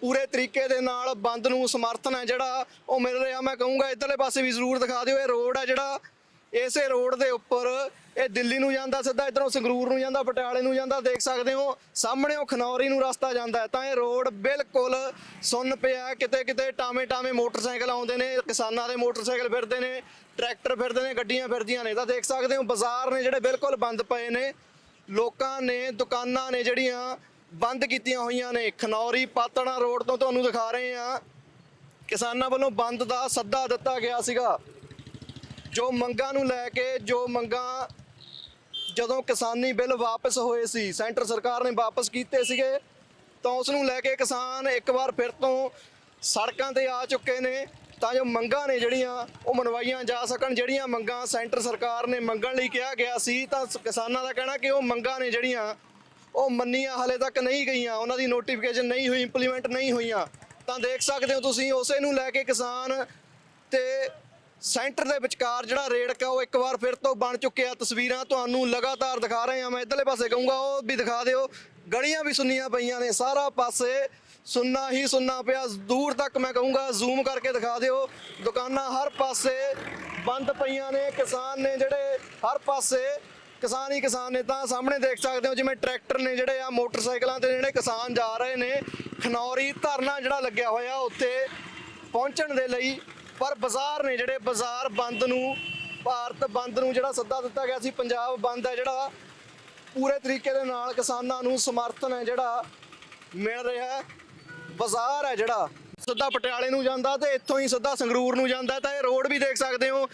ਪੂਰੇ ਤਰੀਕੇ ਦੇ ਨਾਲ ਬੰਦ ਨੂੰ ਸਮਰਥਨ ਹੈ ਜਿਹੜਾ ਉਹ ਮਿਲ ਰਿਹਾ। ਮੈਂ ਕਹੂੰਗਾ ਇਧਰਲੇ ਪਾਸੇ ਵੀ ਜ਼ਰੂਰ ਦਿਖਾ ਦਿਓ। ਇਹ ਰੋਡ ਹੈ ਜਿਹੜਾ ਇਸੇ ਰੋਡ ਦੇ ਉੱਪਰ ਇਹ ਦਿੱਲੀ ਨੂੰ ਜਾਂਦਾ, ਸਿੱਧਾ ਇਧਰੋਂ ਸੰਗਰੂਰ ਨੂੰ ਜਾਂਦਾ, ਪਟਿਆਲੇ ਨੂੰ ਜਾਂਦਾ। ਦੇਖ ਸਕਦੇ ਹੋ, ਸਾਹਮਣੇ ਉਹ ਖਨੌਰੀ ਨੂੰ ਰਸਤਾ ਜਾਂਦਾ ਤਾਂ ਇਹ ਰੋਡ ਬਿਲਕੁਲ ਸੁੰਨ ਪਿਆ ਕਿਤੇ ਕਿਤੇ ਟਾਵੇਂ ਟਾਵੇਂ ਮੋਟਰਸਾਈਕਲ ਆਉਂਦੇ ਨੇ, ਕਿਸਾਨਾਂ ਦੇ ਮੋਟਰਸਾਈਕਲ ਫਿਰਦੇ ਨੇ, ਟਰੈਕਟਰ ਫਿਰਦੇ ਨੇ, ਗੱਡੀਆਂ ਫਿਰਦੀਆਂ ਨੇ। ਤਾਂ ਦੇਖ ਸਕਦੇ ਹੋ, ਬਾਜ਼ਾਰ ਨੇ ਜਿਹੜੇ ਬਿਲਕੁਲ ਬੰਦ ਪਏ ਨੇ। ਲੋਕਾਂ ਨੇ, ਦੁਕਾਨਾਂ ਨੇ ਜਿਹੜੀਆਂ ਬੰਦ ਕੀਤੀਆਂ ਹੋਈਆਂ ਨੇ। ਖਨੌਰੀ ਪਾਤਣਾ ਰੋਡ ਤੋਂ ਤੁਹਾਨੂੰ ਦਿਖਾ ਰਹੇ ਆ ਕਿਸਾਨਾਂ ਵੱਲੋਂ ਬੰਦ ਦਾ ਸੱਦਾ ਦਿੱਤਾ ਗਿਆ ਸੀਗਾ। ਜੋ ਮੰਗਾਂ ਨੂੰ ਲੈ ਕੇ, ਜੋ ਮੰਗਾਂ ਜਦੋਂ ਕਿਸਾਨੀ ਬਿੱਲ ਵਾਪਸ ਹੋਏ ਸੀ, ਸੈਂਟਰ ਸਰਕਾਰ ਨੇ ਵਾਪਸ ਕੀਤੇ ਸੀਗੇ, ਤਾਂ ਉਸ ਨੂੰ ਲੈ ਕੇ ਕਿਸਾਨ ਇੱਕ ਵਾਰ ਫਿਰ ਤੋਂ ਸੜਕਾਂ ਤੇ ਆ ਚੁੱਕੇ ਨੇ। ਤਾਂ ਜੋ ਮੰਗਾਂ ਨੇ ਜਿਹੜੀਆਂ, ਉਹ ਮਨਵਾਈਆਂ ਜਾ ਸਕਣ। ਜਿਹੜੀਆਂ ਮੰਗਾਂ ਸੈਂਟਰ ਸਰਕਾਰ ਨੇ ਮੰਗਣ ਲਈ ਕਿਹਾ ਗਿਆ ਸੀ, ਤਾਂ ਕਿਸਾਨਾਂ ਦਾ ਕਹਿਣਾ ਕਿ ਉਹ ਮੰਗਾਂ ਨੇ ਜਿਹੜੀਆਂ ਉਹ ਮੰਨੀਆਂ ਹਲੇ ਤੱਕ ਨਹੀਂ ਗਈਆਂ, ਉਹਨਾਂ ਦੀ ਨੋਟੀਫਿਕੇਸ਼ਨ ਨਹੀਂ ਹੋਈ ਇੰਪਲੀਮੈਂਟ ਨਹੀਂ ਹੋਈਆਂ। ਤਾਂ ਦੇਖ ਸਕਦੇ ਹੋ ਤੁਸੀਂ, ਉਸੇ ਨੂੰ ਲੈ ਕੇ ਕਿਸਾਨ ਤੇ ਸੈਂਟਰ ਦੇ ਵਿਚਕਾਰ ਜਿਹੜਾ ਰੇੜਕਾ, ਉਹ ਇੱਕ ਵਾਰ ਫਿਰ ਤੋਂ ਬਣ ਚੁੱਕਿਆ। ਤਸਵੀਰਾਂ ਤੁਹਾਨੂੰ ਲਗਾਤਾਰ ਦਿਖਾ ਰਹੇ ਹਾਂ ਮੈਂ। ਇਧਰਲੇ ਪਾਸੇ ਕਹੂੰਗਾ, ਉਹ ਵੀ ਦਿਖਾ ਦਿਓ। ਗਲੀਆਂ ਵੀ ਸੁੰਨੀਆਂ ਪਈਆਂ ਨੇ, ਸਾਰਾ ਪਾਸੇ ਸੁੰਨਾ ਹੀ ਸੁੰਨਾ ਪਿਆ। ਦੂਰ ਤੱਕ ਮੈਂ ਕਹੂੰਗਾ ਜ਼ੂਮ ਕਰਕੇ ਦਿਖਾ ਦਿਓ। ਦੁਕਾਨਾਂ ਹਰ ਪਾਸੇ ਬੰਦ ਪਈਆਂ ਨੇ। ਕਿਸਾਨ ਨੇ ਜਿਹੜੇ ਹਰ ਪਾਸੇ ਕਿਸਾਨ ਹੀ ਕਿਸਾਨ ਨੇ ਤਾਂ ਸਾਹਮਣੇ ਦੇਖ ਸਕਦੇ ਹੋ ਜਿਵੇਂ ਟਰੈਕਟਰ ਨੇ ਜਿਹੜੇ ਆ, ਮੋਟਰਸਾਈਕਲਾਂ ਤੇ ਜਿਹੜੇ ਕਿਸਾਨ ਜਾ ਰਹੇ ਨੇ, ਖਨੌਰੀ ਧਰਨਾ ਜਿਹੜਾ ਲੱਗਿਆ ਹੋਇਆ ਉੱਥੇ ਪਹੁੰਚਣ ਦੇ ਲਈ, ਪਰ ਬਾਜ਼ਾਰ ਨੇ ਜਿਹੜੇ ਬਾਜ਼ਾਰ ਬੰਦ ਨੂੰ, ਭਾਰਤ ਬੰਦ ਨੂੰ ਜਿਹੜਾ ਸੱਦਾ ਦਿੱਤਾ ਗਿਆ ਸੀ, ਪੰਜਾਬ ਬੰਦ ਹੈ ਜਿਹੜਾ, ਪੂਰੇ ਤਰੀਕੇ ਦੇ ਨਾਲ ਕਿਸਾਨਾਂ ਨੂੰ ਸਮਰਥਨ ਹੈ ਜਿਹੜਾ ਮਿਲ ਰਿਹਾ ਹੈ, ਬਾਜ਼ਾਰ ਹੈ ਜਿਹੜਾ, ਸਿੱਧਾ ਪਟਿਆਲੇ ਨੂੰ ਜਾਂਦਾ ਤੇ ਇੱਥੋਂ ਹੀ ਸਿੱਧਾ ਸੰਗਰੂਰ ਨੂੰ ਜਾਂਦਾ ਤਾਂ ਇਹ ਰੋਡ ਵੀ ਦੇਖ ਸਕਦੇ ਹੋ,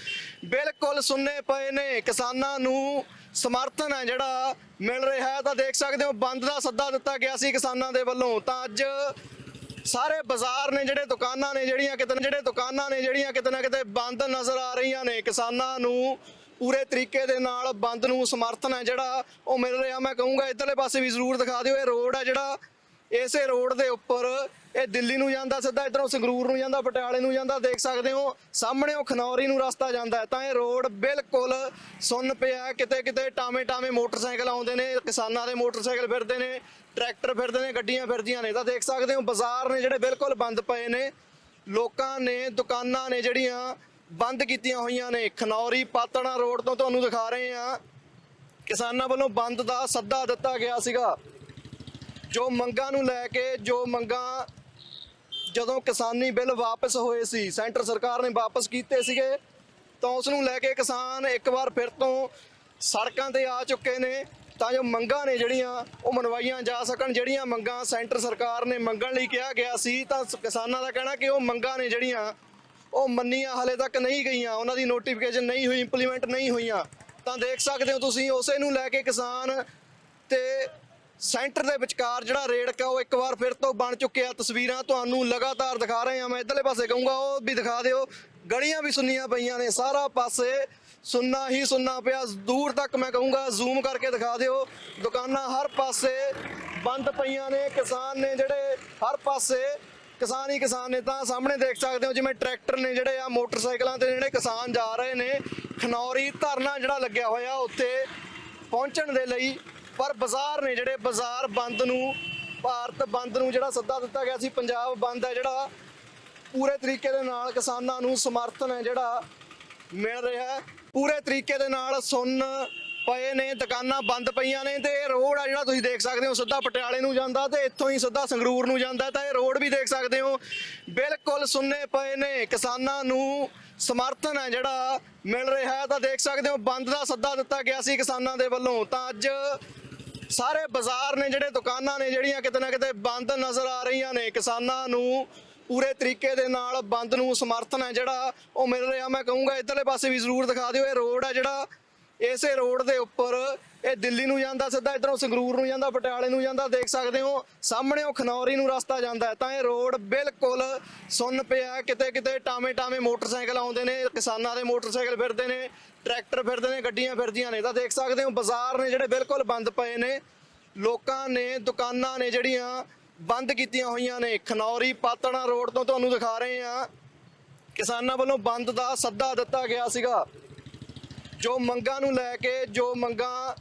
ਬਿਲਕੁਲ ਸੁੰਨੇ ਪਏ ਨੇ ਕਿਸਾਨਾਂ ਨੂੰ ਸਮਰਥਨ ਹੈ ਜਿਹੜਾ ਮਿਲ ਰਿਹਾ ਹੈ। ਤਾਂ ਦੇਖ ਸਕਦੇ ਹੋ, ਬੰਦ ਦਾ ਸੱਦਾ ਦਿੱਤਾ ਗਿਆ ਸੀ ਕਿਸਾਨਾਂ ਦੇ ਵੱਲੋਂ। ਤਾਂ ਅੱਜ ਸਾਰੇ ਬਾਜ਼ਾਰ ਨੇ ਜਿਹੜੇ ਦੁਕਾਨਾਂ ਨੇ, ਜਿਹੜੀਆਂ ਕਿਤੇ ਨਾ ਜਿਹੜੇ ਦੁਕਾਨਾਂ ਨੇ, ਜਿਹੜੀਆਂ ਕਿਤੇ ਨਾ ਕਿਤੇ ਬੰਦ ਨਜ਼ਰ ਆ ਰਹੀਆਂ ਨੇ। ਕਿਸਾਨਾਂ ਨੂੰ ਪੂਰੇ ਤਰੀਕੇ ਦੇ ਨਾਲ ਬੰਦ ਨੂੰ ਸਮਰਥਨ ਹੈ ਜਿਹੜਾ ਉਹ ਮਿਲ ਰਿਹਾ। ਮੈਂ ਕਹੂੰਗਾ, ਇਧਰਲੇ ਪਾਸੇ ਵੀ ਜ਼ਰੂਰ ਦਿਖਾ ਦਿਓ, ਇਹ ਰੋਡ ਹੈ ਜਿਹੜਾ, ਇਸੇ ਰੋਡ ਦੇ ਉੱਪਰ ਇਹ ਦਿੱਲੀ ਨੂੰ ਜਾਂਦਾ, ਸਿੱਧਾ ਇਧਰੋਂ ਸੰਗਰੂਰ ਨੂੰ ਜਾਂਦਾ, ਪਟਿਆਲੇ ਨੂੰ ਜਾਂਦਾ, ਦੇਖ ਸਕਦੇ ਹੋ, ਸਾਹਮਣੇ ਉਹ ਖਨੌਰੀ ਨੂੰ ਰਸਤਾ ਜਾਂਦਾ ਹੈ। ਤਾਂ ਇਹ ਰੋਡ ਬਿਲਕੁਲ ਸੁੰਨ ਪਿਆ ਕਿਤੇ ਕਿਤੇ ਟਾਵੇਂ ਟਾਵੇਂ ਮੋਟਰਸਾਈਕਲ ਆਉਂਦੇ ਨੇ, ਕਿਸਾਨਾਂ ਦੇ ਮੋਟਰਸਾਈਕਲ ਫਿਰਦੇ ਨੇ, ਟਰੈਕਟਰ ਫਿਰਦੇ ਨੇ, ਗੱਡੀਆਂ ਫਿਰਦੀਆਂ ਨੇ। ਤਾਂ ਦੇਖ ਸਕਦੇ ਹੋ, ਬਾਜ਼ਾਰ ਨੇ ਜਿਹੜੇ ਬਿਲਕੁਲ ਬੰਦ ਪਏ ਨੇ, ਲੋਕਾਂ ਨੇ, ਦੁਕਾਨਾਂ ਨੇ ਜਿਹੜੀਆਂ ਬੰਦ ਕੀਤੀਆਂ ਹੋਈਆਂ ਨੇ, ਖਨੌਰੀ ਪਾਤਣਾ ਰੋਡ ਤੋਂ ਤੁਹਾਨੂੰ ਦਿਖਾ ਰਹੇ ਆ ਕਿਸਾਨਾਂ ਵੱਲੋਂ ਬੰਦ ਦਾ ਸੱਦਾ ਦਿੱਤਾ ਗਿਆ ਸੀਗਾ। ਜੋ ਮੰਗਾਂ ਨੂੰ ਲੈ ਕੇ, ਜੋ ਮੰਗਾਂ ਜਦੋਂ ਕਿਸਾਨੀ ਬਿੱਲ ਵਾਪਸ ਹੋਏ ਸੀ, ਸੈਂਟਰ ਸਰਕਾਰ ਨੇ ਵਾਪਸ ਕੀਤੇ ਸੀਗੇ, ਤਾਂ ਉਸ ਨੂੰ ਲੈ ਕੇ ਕਿਸਾਨ ਇੱਕ ਵਾਰ ਫਿਰ ਤੋਂ ਸੜਕਾਂ ਤੇ ਆ ਚੁੱਕੇ ਨੇ। ਤਾਂ ਜੋ ਮੰਗਾਂ ਨੇ ਜਿਹੜੀਆਂ, ਉਹ ਮਨਵਾਈਆਂ ਜਾ ਸਕਣ। ਜਿਹੜੀਆਂ ਮੰਗਾਂ ਸੈਂਟਰ ਸਰਕਾਰ ਨੇ ਮੰਗਣ ਲਈ ਕਿਹਾ ਗਿਆ ਸੀ, ਤਾਂ ਕਿਸਾਨਾਂ ਦਾ ਕਹਿਣਾ ਕਿ ਉਹ ਮੰਗਾਂ ਨੇ ਜਿਹੜੀਆਂ, ਉਹ ਮੰਨੀਆਂ ਹਲੇ ਤੱਕ ਨਹੀਂ ਗਈਆਂ। ਉਹਨਾਂ ਦੀ ਨੋਟੀਫਿਕੇਸ਼ਨ ਨਹੀਂ ਹੋਈ ਇੰਪਲੀਮੈਂਟ ਨਹੀਂ ਹੋਈਆਂ। ਤਾਂ ਦੇਖ ਸਕਦੇ ਹੋ ਤੁਸੀਂ, ਉਸੇ ਨੂੰ ਲੈ ਕੇ ਕਿਸਾਨ ਤੇ ਸੈਂਟਰ ਦੇ ਵਿਚਕਾਰ ਜਿਹੜਾ ਰੇੜਕਾ ਉਹ ਇੱਕ ਵਾਰ ਫਿਰ ਤੋਂ ਬਣ ਚੁੱਕਿਆ। ਤਸਵੀਰਾਂ ਤੁਹਾਨੂੰ ਲਗਾਤਾਰ ਦਿਖਾ ਰਹੇ ਹਾਂ। ਮੈਂ ਇਧਰਲੇ ਪਾਸੇ ਕਹੂੰਗਾ, ਉਹ ਵੀ ਦਿਖਾ ਦਿਓ। ਗਲੀਆਂ ਵੀ ਸੁੰਨੀਆਂ ਪਈਆਂ ਨੇ, ਸਾਰਾ ਪਾਸੇ ਸੁੰਨਾ ਹੀ ਸੁੰਨਾ ਪਿਆ। ਦੂਰ ਤੱਕ ਮੈਂ ਕਹੂੰਗਾ, ਜ਼ੂਮ ਕਰਕੇ ਦਿਖਾ ਦਿਓ। ਦੁਕਾਨਾਂ ਹਰ ਪਾਸੇ ਬੰਦ ਪਈਆਂ ਨੇ। ਕਿਸਾਨ ਨੇ ਜਿਹੜੇ ਹਰ ਪਾਸੇ ਕਿਸਾਨ ਹੀ ਕਿਸਾਨ ਨੇ, ਤਾਂ ਸਾਹਮਣੇ ਦੇਖ ਸਕਦੇ ਹੋ ਜਿਵੇਂ ਟਰੈਕਟਰ ਨੇ ਜਿਹੜੇ ਆ, ਮੋਟਰਸਾਈਕਲਾਂ ਤੇ ਜਿਹੜੇ ਕਿਸਾਨ ਜਾ ਰਹੇ ਨੇ। ਖਨੌਰੀ ਧਰਨਾ ਜਿਹੜਾ ਲੱਗਿਆ ਹੋਇਆ ਉੱਥੇ ਪਹੁੰਚਣ ਦੇ ਲਈ ਪਰ ਬਾਜ਼ਾਰ ਨੇ ਜਿਹੜੇ ਬਾਜ਼ਾਰ ਬੰਦ ਨੂੰ, ਭਾਰਤ ਬੰਦ ਨੂੰ ਜਿਹੜਾ ਸੱਦਾ ਦਿੱਤਾ ਗਿਆ ਸੀ, ਪੰਜਾਬ ਬੰਦ ਹੈ ਜਿਹੜਾ, ਪੂਰੇ ਤਰੀਕੇ ਦੇ ਨਾਲ ਕਿਸਾਨਾਂ ਨੂੰ ਸਮਰਥਨ ਹੈ ਜਿਹੜਾ ਮਿਲ ਰਿਹਾ ਹੈ। ਪੂਰੇ ਤਰੀਕੇ ਦੇ ਨਾਲ ਸੁੰਨ ਪਏ ਨੇ, ਦੁਕਾਨਾਂ ਬੰਦ ਪਈਆਂ ਨੇ ਤੇ ਇਹ ਰੋਡ ਆ ਜਿਹੜਾ ਤੁਸੀਂ ਦੇਖ ਸਕਦੇ ਹੋ, ਸਿੱਧਾ ਪਟਿਆਲੇ ਨੂੰ ਜਾਂਦਾ ਤੇ ਇੱਥੋਂ ਹੀ ਸਿੱਧਾ ਸੰਗਰੂਰ ਨੂੰ ਜਾਂਦਾ ਤਾਂ ਇਹ ਰੋਡ ਵੀ ਦੇਖ ਸਕਦੇ ਹੋ। ਬਿਲਕੁਲ ਸੁੰਨੇ ਪਏ ਨੇ, ਕਿਸਾਨਾਂ ਨੂੰ ਸਮਰਥਨ ਹੈ ਜਿਹੜਾ ਮਿਲ ਰਿਹਾ ਤਾਂ ਦੇਖ ਸਕਦੇ ਹੋ, ਬੰਦ ਦਾ ਸੱਦਾ ਦਿੱਤਾ ਗਿਆ ਸੀ ਕਿਸਾਨਾਂ ਦੇ ਵੱਲੋਂ। ਤਾਂ ਅੱਜ ਸਾਰੇ ਬਾਜ਼ਾਰ ਨੇ ਜਿਹੜੇ ਦੁਕਾਨਾਂ ਨੇ ਜਿਹੜੀਆਂ ਕਿਤੇ ਨਾ ਕਿਤੇ ਬੰਦ ਨਜ਼ਰ ਆ ਰਹੀਆਂ ਨੇ, ਕਿਸਾਨਾਂ ਨੂੰ ਪੂਰੇ ਤਰੀਕੇ ਦੇ ਨਾਲ ਬੰਦ ਨੂੰ ਸਮਰਥਨ ਹੈ ਜਿਹੜਾ ਉਹ ਮਿਲ ਰਿਹਾ। ਮੈਂ ਕਹੂੰਗਾ ਇਧਰਲੇ ਪਾਸੇ ਵੀ ਜ਼ਰੂਰ ਦਿਖਾ ਦਿਓ, ਇਹ ਰੋਡ ਹੈ ਜਿਹੜਾ ਇਸੇ ਰੋਡ ਦੇ ਉੱਪਰ ਇਹ ਦਿੱਲੀ ਨੂੰ ਜਾਂਦਾ, ਸਿੱਧਾ ਇਧਰੋਂ ਸੰਗਰੂਰ ਨੂੰ ਜਾਂਦਾ, ਪਟਿਆਲੇ ਨੂੰ ਜਾਂਦਾ, ਦੇਖ ਸਕਦੇ ਹੋ, ਸਾਹਮਣੇ ਉਹ ਖਨੌਰੀ ਨੂੰ ਰਸਤਾ ਜਾਂਦਾ ਹੈ। ਤਾਂ ਇਹ ਰੋਡ ਬਿਲਕੁਲ ਸੁੰਨ ਪਿਆ ਕਿਤੇ ਕਿਤੇ ਟਾਵੇਂ ਟਾਵੇਂ ਮੋਟਰਸਾਈਕਲ ਆਉਂਦੇ ਨੇ, ਕਿਸਾਨਾਂ ਦੇ ਮੋਟਰਸਾਈਕਲ ਫਿਰਦੇ ਨੇ, ਟਰੈਕਟਰ ਫਿਰਦੇ ਨੇ, ਗੱਡੀਆਂ ਫਿਰਦੀਆਂ ਨੇ। ਤਾਂ ਦੇਖ ਸਕਦੇ ਹੋ, ਬਾਜ਼ਾਰ ਨੇ ਜਿਹੜੇ ਬਿਲਕੁਲ ਬੰਦ ਪਏ ਨੇ, ਲੋਕਾਂ ਨੇ, ਦੁਕਾਨਾਂ ਨੇ ਜਿਹੜੀਆਂ ਬੰਦ ਕੀਤੀਆਂ ਹੋਈਆਂ ਨੇ, ਖਨੌਰੀ ਪਾਤਣਾ ਰੋਡ ਤੋਂ ਤੁਹਾਨੂੰ ਦਿਖਾ ਰਹੇ ਆ ਕਿਸਾਨਾਂ ਵੱਲੋਂ ਬੰਦ ਦਾ ਸੱਦਾ ਦਿੱਤਾ ਗਿਆ ਸੀਗਾ। ਜੋ ਮੰਗਾਂ ਨੂੰ ਲੈ ਕੇ, ਜੋ ਮੰਗਾਂ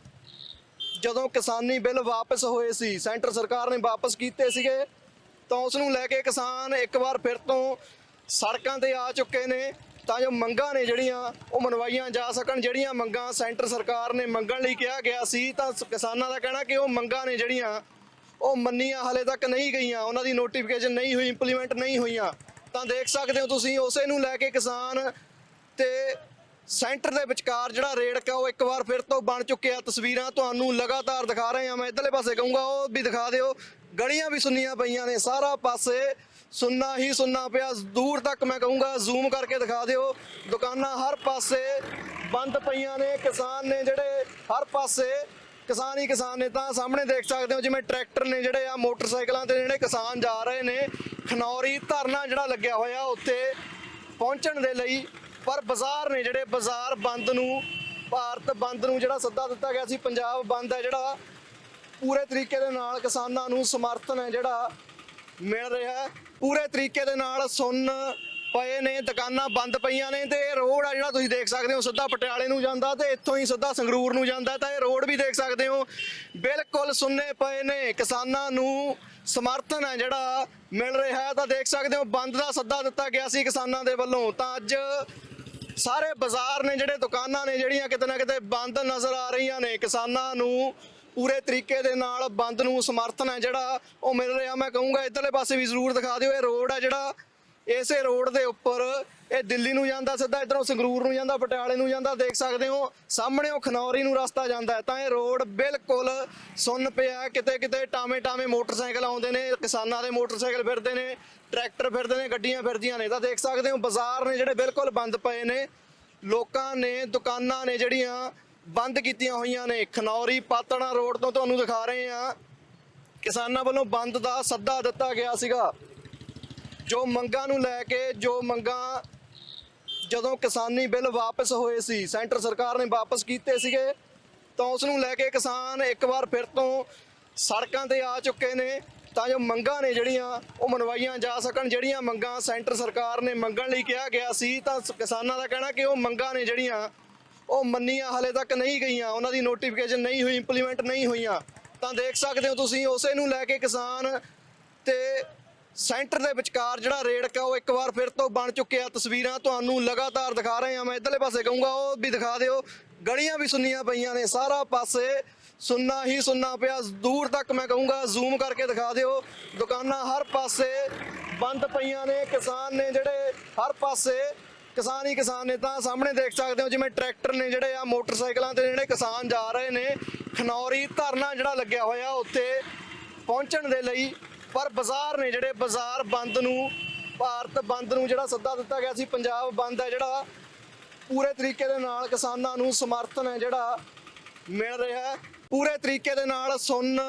ਜਦੋਂ ਕਿਸਾਨੀ ਬਿੱਲ ਵਾਪਸ ਹੋਏ ਸੀ, ਸੈਂਟਰ ਸਰਕਾਰ ਨੇ ਵਾਪਸ ਕੀਤੇ ਸੀਗੇ, ਤਾਂ ਉਸ ਨੂੰ ਲੈ ਕੇ ਕਿਸਾਨ ਇੱਕ ਵਾਰ ਫਿਰ ਤੋਂ ਸੜਕਾਂ ਤੇ ਆ ਚੁੱਕੇ ਨੇ। ਤਾਂ ਜੋ ਮੰਗਾਂ ਨੇ ਜਿਹੜੀਆਂ ਉਹ ਮਨਵਾਈਆਂ ਜਾ ਸਕਣ, ਜਿਹੜੀਆਂ ਮੰਗਾਂ ਸੈਂਟਰ ਸਰਕਾਰ ਨੇ ਮੰਗਣ ਲਈ ਕਿਹਾ ਗਿਆ ਸੀ, ਤਾਂ ਕਿਸਾਨਾਂ ਦਾ ਕਹਿਣਾ ਕਿ ਉਹ ਮੰਗਾਂ ਨੇ ਜਿਹੜੀਆਂ ਉਹ ਮੰਨੀਆਂ ਹਲੇ ਤੱਕ ਨਹੀਂ ਗਈਆਂ, ਉਹਨਾਂ ਦੀ ਨੋਟੀਫਿਕੇਸ਼ਨ ਨਹੀਂ ਹੋਈ ਇੰਪਲੀਮੈਂਟ ਨਹੀਂ ਹੋਈਆਂ। ਤਾਂ ਦੇਖ ਸਕਦੇ ਹੋ ਤੁਸੀਂ, ਉਸੇ ਨੂੰ ਲੈ ਕੇ ਕਿਸਾਨ ਤੇ ਸੈਂਟਰ ਦੇ ਵਿਚਕਾਰ ਜਿਹੜਾ ਰੇੜਕ ਆ, ਉਹ ਇੱਕ ਵਾਰ ਫਿਰ ਤੋਂ ਬਣ ਚੁੱਕਿਆ। ਤਸਵੀਰਾਂ ਤੁਹਾਨੂੰ ਲਗਾਤਾਰ ਦਿਖਾ ਰਹੇ ਹਾਂ। ਮੈਂ ਇਧਰਲੇ ਪਾਸੇ ਕਹੂੰਗਾ, ਉਹ ਵੀ ਦਿਖਾ ਦਿਓ। ਗਲੀਆਂ ਵੀ ਸੁੰਨੀਆਂ ਪਈਆਂ ਨੇ, ਸਾਰਾ ਪਾਸੇ ਸੁੰਨਾ ਹੀ ਸੁੰਨਾ ਪਿਆ। ਦੂਰ ਤੱਕ ਮੈਂ ਕਹੂੰਗਾ, ਜ਼ੂਮ ਕਰਕੇ ਦਿਖਾ ਦਿਓ। ਦੁਕਾਨਾਂ ਹਰ ਪਾਸੇ ਬੰਦ ਪਈਆਂ ਨੇ। ਕਿਸਾਨ ਨੇ ਜਿਹੜੇ ਹਰ ਪਾਸੇ ਕਿਸਾਨ ਹੀ ਕਿਸਾਨ ਨੇ, ਤਾਂ ਸਾਹਮਣੇ ਦੇਖ ਸਕਦੇ ਹੋ ਜਿਵੇਂ ਟਰੈਕਟਰ ਨੇ ਜਿਹੜੇ ਆ, ਮੋਟਰਸਾਈਕਲਾਂ ਤੇ ਜਿਹੜੇ ਕਿਸਾਨ ਜਾ ਰਹੇ ਨੇ। ਖਨੌਰੀ ਧਰਨਾ ਜਿਹੜਾ ਲੱਗਿਆ ਹੋਇਆ ਉੱਥੇ ਪਹੁੰਚਣ ਦੇ ਲਈ ਪਰ ਬਾਜ਼ਾਰ ਨੇ ਜਿਹੜੇ ਬਾਜ਼ਾਰ ਬੰਦ ਨੂੰ, ਭਾਰਤ ਬੰਦ ਨੂੰ ਜਿਹੜਾ ਸੱਦਾ ਦਿੱਤਾ ਗਿਆ ਸੀ, ਪੰਜਾਬ ਬੰਦ ਹੈ ਜਿਹੜਾ, ਪੂਰੇ ਤਰੀਕੇ ਦੇ ਨਾਲ ਕਿਸਾਨਾਂ ਨੂੰ ਸਮਰਥਨ ਹੈ ਜਿਹੜਾ ਮਿਲ ਰਿਹਾ ਹੈ। ਪੂਰੇ ਤਰੀਕੇ ਦੇ ਨਾਲ ਸੁੰਨ ਪਏ ਨੇ, ਦੁਕਾਨਾਂ ਬੰਦ ਪਈਆਂ ਨੇ ਤੇ ਇਹ ਰੋਡ ਆ ਜਿਹੜਾ ਤੁਸੀਂ ਦੇਖ ਸਕਦੇ ਹੋ, ਸਿੱਧਾ ਪਟਿਆਲੇ ਨੂੰ ਜਾਂਦਾ ਤੇ ਇੱਥੋਂ ਹੀ ਸਿੱਧਾ ਸੰਗਰੂਰ ਨੂੰ ਜਾਂਦਾ ਤਾਂ ਇਹ ਰੋਡ ਵੀ ਦੇਖ ਸਕਦੇ ਹੋ। ਬਿਲਕੁਲ ਸੁੰਨੇ ਪਏ ਨੇ, ਕਿਸਾਨਾਂ ਨੂੰ ਸਮਰਥਨ ਹੈ ਜਿਹੜਾ ਮਿਲ ਰਿਹਾ ਤਾਂ ਦੇਖ ਸਕਦੇ ਹੋ, ਬੰਦ ਦਾ ਸੱਦਾ ਦਿੱਤਾ ਗਿਆ ਸੀ ਕਿਸਾਨਾਂ ਦੇ ਵੱਲੋਂ। ਤਾਂ ਅੱਜ ਸਾਰੇ ਬਾਜ਼ਾਰ ਨੇ ਜਿਹੜੇ ਦੁਕਾਨਾਂ ਨੇ ਜਿਹੜੀਆਂ ਕਿਤੇ ਨਾ ਕਿਤੇ ਬੰਦ ਨਜ਼ਰ ਆ ਰਹੀਆਂ ਨੇ, ਕਿਸਾਨਾਂ ਨੂੰ ਪੂਰੇ ਤਰੀਕੇ ਦੇ ਨਾਲ ਬੰਦ ਨੂੰ ਸਮਰਥਨ ਹੈ ਜਿਹੜਾ ਉਹ ਮਿਲ ਰਿਹਾ। ਮੈਂ ਕਹੂੰਗਾ ਇਧਰਲੇ ਪਾਸੇ ਵੀ ਜ਼ਰੂਰ ਦਿਖਾ ਦਿਓ, ਇਹ ਰੋਡ ਹੈ ਜਿਹੜਾ, ਇਸੇ ਰੋਡ ਦੇ ਉੱਪਰ ਇਹ ਦਿੱਲੀ ਨੂੰ ਜਾਂਦਾ ਸਿੱਧਾ ਇਧਰੋਂ ਸੰਗਰੂਰ ਨੂੰ ਜਾਂਦਾ, ਪਟਿਆਲੇ ਨੂੰ ਜਾਂਦਾ, ਦੇਖ ਸਕਦੇ ਹੋ, ਸਾਹਮਣੇ ਉਹ ਖਨੌਰੀ ਨੂੰ ਰਸਤਾ ਜਾਂਦਾ ਤਾਂ ਇਹ ਰੋਡ ਬਿਲਕੁਲ ਸੁੰਨ ਪਿਆ ਕਿਤੇ ਕਿਤੇ ਟਾਵੇਂ ਟਾਵੇਂ ਮੋਟਰਸਾਈਕਲ ਆਉਂਦੇ ਨੇ, ਕਿਸਾਨਾਂ ਦੇ ਮੋਟਰਸਾਈਕਲ ਫਿਰਦੇ ਨੇ, ਟਰੈਕਟਰ ਫਿਰਦੇ ਨੇ, ਗੱਡੀਆਂ ਫਿਰਦੀਆਂ ਨੇ। ਤਾਂ ਦੇਖ ਸਕਦੇ ਹੋ, ਬਾਜ਼ਾਰ ਨੇ ਜਿਹੜੇ ਬਿਲਕੁਲ ਬੰਦ ਪਏ ਨੇ, ਲੋਕਾਂ ਨੇ, ਦੁਕਾਨਾਂ ਨੇ ਜਿਹੜੀਆਂ ਬੰਦ ਕੀਤੀਆਂ ਹੋਈਆਂ ਨੇ, ਖਨੌਰੀ ਪਾਤਣਾ ਰੋਡ ਤੋਂ ਤੁਹਾਨੂੰ ਦਿਖਾ ਰਹੇ ਆ ਕਿਸਾਨਾਂ ਵੱਲੋਂ ਬੰਦ ਦਾ ਸੱਦਾ ਦਿੱਤਾ ਗਿਆ ਸੀਗਾ। ਜੋ ਮੰਗਾਂ ਨੂੰ ਲੈ ਕੇ, ਜੋ ਮੰਗਾਂ ਜਦੋਂ ਕਿਸਾਨੀ ਬਿੱਲ ਵਾਪਸ ਹੋਏ ਸੀ, ਸੈਂਟਰ ਸਰਕਾਰ ਨੇ ਵਾਪਸ ਕੀਤੇ ਸੀਗੇ, ਤਾਂ ਉਸ ਨੂੰ ਲੈ ਕੇ ਕਿਸਾਨ ਇੱਕ ਵਾਰ ਫਿਰ ਤੋਂ ਸੜਕਾਂ ਤੇ ਆ ਚੁੱਕੇ ਨੇ। ਤਾਂ ਜੋ ਮੰਗਾਂ ਨੇ ਜਿਹੜੀਆਂ, ਉਹ ਮਨਵਾਈਆਂ ਜਾ ਸਕਣ। ਜਿਹੜੀਆਂ ਮੰਗਾਂ ਸੈਂਟਰ ਸਰਕਾਰ ਨੇ ਮੰਗਣ ਲਈ ਕਿਹਾ ਗਿਆ ਸੀ, ਤਾਂ ਕਿਸਾਨਾਂ ਦਾ ਕਹਿਣਾ ਕਿ ਉਹ ਮੰਗਾਂ ਨੇ ਜਿਹੜੀਆਂ, ਉਹ ਮੰਨੀਆਂ ਹਲੇ ਤੱਕ ਨਹੀਂ ਗਈਆਂ। ਉਹਨਾਂ ਦੀ ਨੋਟੀਫਿਕੇਸ਼ਨ ਨਹੀਂ ਹੋਈ ਇੰਪਲੀਮੈਂਟ ਨਹੀਂ ਹੋਈਆਂ। ਤਾਂ ਦੇਖ ਸਕਦੇ ਹੋ ਤੁਸੀਂ, ਉਸੇ ਨੂੰ ਲੈ ਕੇ ਕਿਸਾਨ ਤੇ ਸੈਂਟਰ ਦੇ ਵਿਚਕਾਰ ਜਿਹੜਾ ਰੇੜਕ ਆ ਉਹ ਇੱਕ ਵਾਰ ਫਿਰ ਤੋਂ ਬਣ ਚੁੱਕਿਆ। ਤਸਵੀਰਾਂ ਤੁਹਾਨੂੰ ਲਗਾਤਾਰ ਦਿਖਾ ਰਹੇ ਹਾਂ। ਮੈਂ ਇਧਰਲੇ ਪਾਸੇ ਕਹੂੰਗਾ, ਉਹ ਵੀ ਦਿਖਾ ਦਿਓ। ਗਲੀਆਂ ਵੀ ਸੁੰਨੀਆਂ ਪਈਆਂ ਨੇ, ਸਾਰਾ ਪਾਸੇ ਸੁੰਨਾ ਹੀ ਸੁੰਨਾ ਪਿਆ। ਦੂਰ ਤੱਕ ਮੈਂ ਕਹੂੰਗਾ, ਜ਼ੂਮ ਕਰਕੇ ਦਿਖਾ ਦਿਓ। ਦੁਕਾਨਾਂ ਹਰ ਪਾਸੇ ਬੰਦ ਪਈਆਂ ਨੇ। ਕਿਸਾਨ ਨੇ ਜਿਹੜੇ ਹਰ ਪਾਸੇ ਕਿਸਾਨ ਹੀ ਕਿਸਾਨ ਨੇ, ਤਾਂ ਸਾਹਮਣੇ ਦੇਖ ਸਕਦੇ ਹੋ ਜਿਵੇਂ ਟਰੈਕਟਰ ਨੇ ਜਿਹੜੇ ਆ, ਮੋਟਰਸਾਈਕਲਾਂ ਤੇ ਜਿਹੜੇ ਕਿਸਾਨ ਜਾ ਰਹੇ ਨੇ। ਖਨੌਰੀ ਧਰਨਾ ਜਿਹੜਾ ਲੱਗਿਆ ਹੋਇਆ, ਉੱਥੇ ਪਹੁੰਚਣ ਦੇ ਲਈ ਪਰ ਬਾਜ਼ਾਰ ਨੇ ਜਿਹੜੇ ਬਾਜ਼ਾਰ ਬੰਦ ਨੂੰ, ਭਾਰਤ ਬੰਦ ਨੂੰ ਜਿਹੜਾ ਸੱਦਾ ਦਿੱਤਾ ਗਿਆ ਸੀ, ਪੰਜਾਬ ਬੰਦ ਹੈ ਜਿਹੜਾ, ਪੂਰੇ ਤਰੀਕੇ ਦੇ ਨਾਲ ਕਿਸਾਨਾਂ ਨੂੰ ਸਮਰਥਨ ਹੈ ਜਿਹੜਾ ਮਿਲ ਰਿਹਾ ਹੈ। ਪੂਰੇ ਤਰੀਕੇ ਦੇ ਨਾਲ ਸੁੰਨ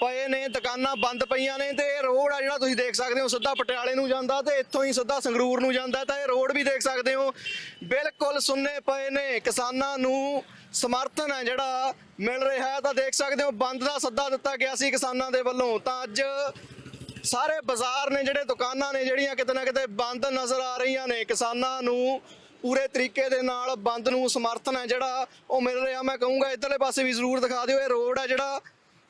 ਪਏ ਨੇ, ਦੁਕਾਨਾਂ ਬੰਦ ਪਈਆਂ ਨੇ ਤੇ ਇਹ ਰੋਡ ਆ ਜਿਹੜਾ ਤੁਸੀਂ ਦੇਖ ਸਕਦੇ ਹੋ, ਸਿੱਧਾ ਪਟਿਆਲੇ ਨੂੰ ਜਾਂਦਾ ਤੇ ਇੱਥੋਂ ਹੀ ਸਿੱਧਾ ਸੰਗਰੂਰ ਨੂੰ ਜਾਂਦਾ ਤਾਂ ਇਹ ਰੋਡ ਵੀ ਦੇਖ ਸਕਦੇ ਹੋ। ਬਿਲਕੁਲ ਸੁੰਨੇ ਪਏ ਨੇ, ਕਿਸਾਨਾਂ ਨੂੰ ਸਮਰਥਨ ਹੈ ਜਿਹੜਾ ਮਿਲ ਰਿਹਾ ਤਾਂ ਦੇਖ ਸਕਦੇ ਹੋ, ਬੰਦ ਦਾ ਸੱਦਾ ਦਿੱਤਾ ਗਿਆ ਸੀ ਕਿਸਾਨਾਂ ਦੇ ਵੱਲੋਂ। ਤਾਂ ਅੱਜ ਸਾਰੇ ਬਾਜ਼ਾਰ ਨੇ ਜਿਹੜੇ ਦੁਕਾਨਾਂ ਨੇ ਜਿਹੜੀਆਂ ਕਿਤੇ ਨਾ ਕਿਤੇ ਬੰਦ ਨਜ਼ਰ ਆ ਰਹੀਆਂ ਨੇ, ਕਿਸਾਨਾਂ ਨੂੰ ਪੂਰੇ ਤਰੀਕੇ ਦੇ ਨਾਲ ਬੰਦ ਨੂੰ ਸਮਰਥਨ ਹੈ ਜਿਹੜਾ ਉਹ ਮਿਲ ਰਿਹਾ। ਮੈਂ ਕਹੂੰਗਾ ਇਧਰਲੇ ਪਾਸੇ ਵੀ ਜ਼ਰੂਰ ਦਿਖਾ ਦਿਓ, ਇਹ ਰੋਡ ਹੈ ਜਿਹੜਾ